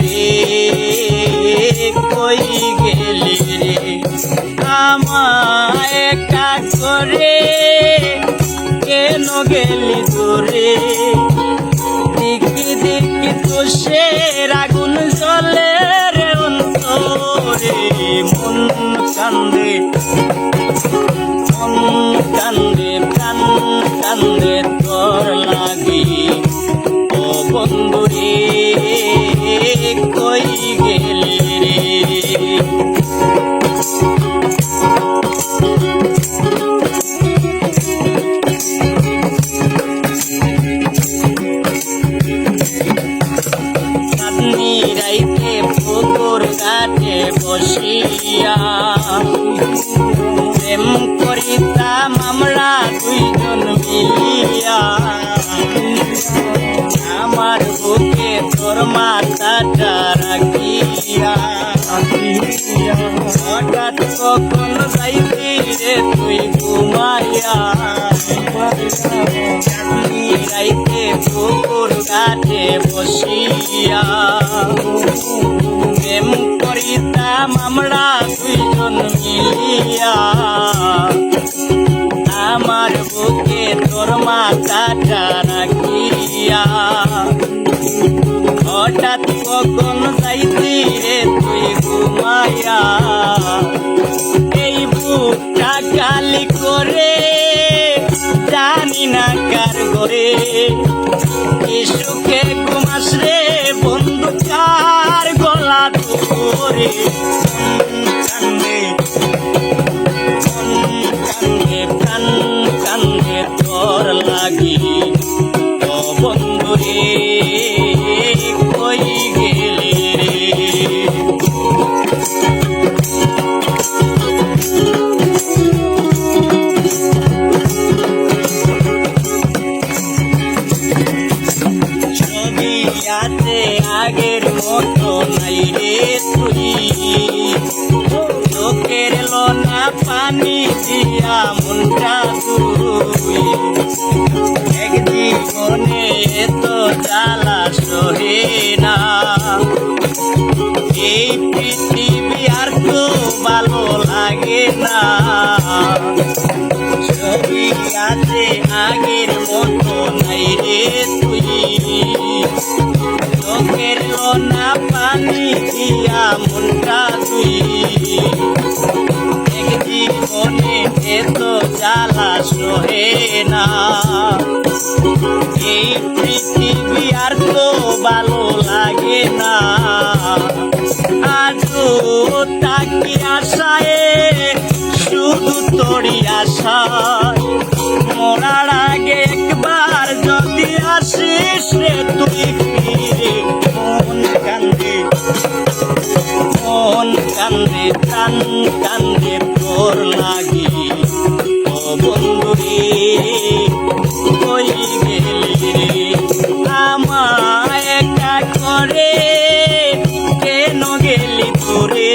রে কই গেলি রে? আমায় কা করে কেন গেলি তোরে দেখি দেখি তো সে রাগ ঘাটে বসিয়া। প্রেম করিতাম আমরা দুইজন মিলিয়া। আমার বুকে তোর মাথাটা রাখিয়া। হঠাৎ কখন যাইতি রে তুই ঘুমাইয়া। রাইতে পুকুর ঘাটে বসিয়া। প্রেম করিতাম আমরা দুইজন মিলিয়া আমার বুকে তোর মাথাটা রাখিয়া হঠাৎ কখন যাইতি রে তুই ঘুমাইয়া এই বুকটা গালি করে জানি না কার ঘরে কি সুখে viver. আছে আগের মতো নাই রে তুই। লোকের লোনা পানি দিয়া মনটা তুই এক জীবনে তো জ্বালা সহে না। এই পৃথিবী আর তো ভালো লাগে না। ছবি আছে লোনা পানি দিয়া মনটা তুই এক জীবনে এত সহে না এই পৃথিবী আর লাগে না আজও তাকি আশায় শুধু তোরই আশায় মরার আগে একবার যদি আসিস রে তুই কান্দে। মন কান্দে, প্রাণ কান্দে, তোর লাগি। ও বন্ধু রে কই গেলি? রে আমায় একা করে কেন গেলি তোরে?